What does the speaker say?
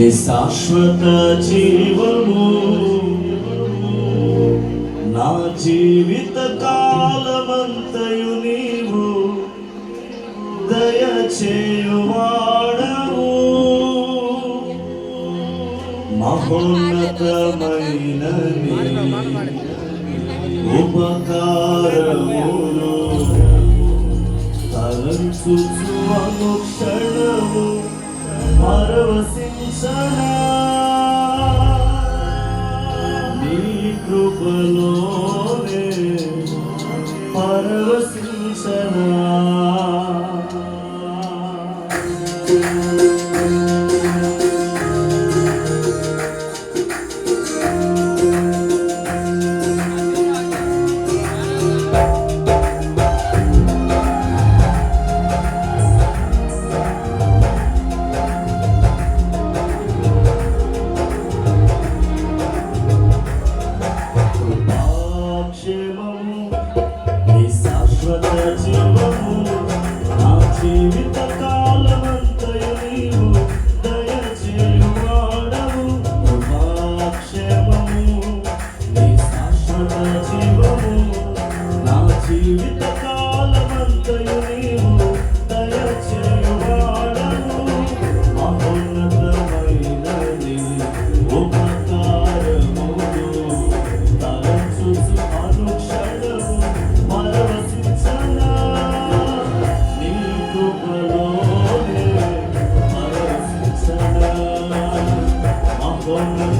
നിന്റെ ശാശ്വത ജീവമോ నా జీవిత కాలమంతయు నీవు దయచేయువాడవు మహోన్నతమైన ఉపకారమును తలంచు అనుక్షణము. పరవశించనా నీ కృపలోనే పరవశించనా Lord.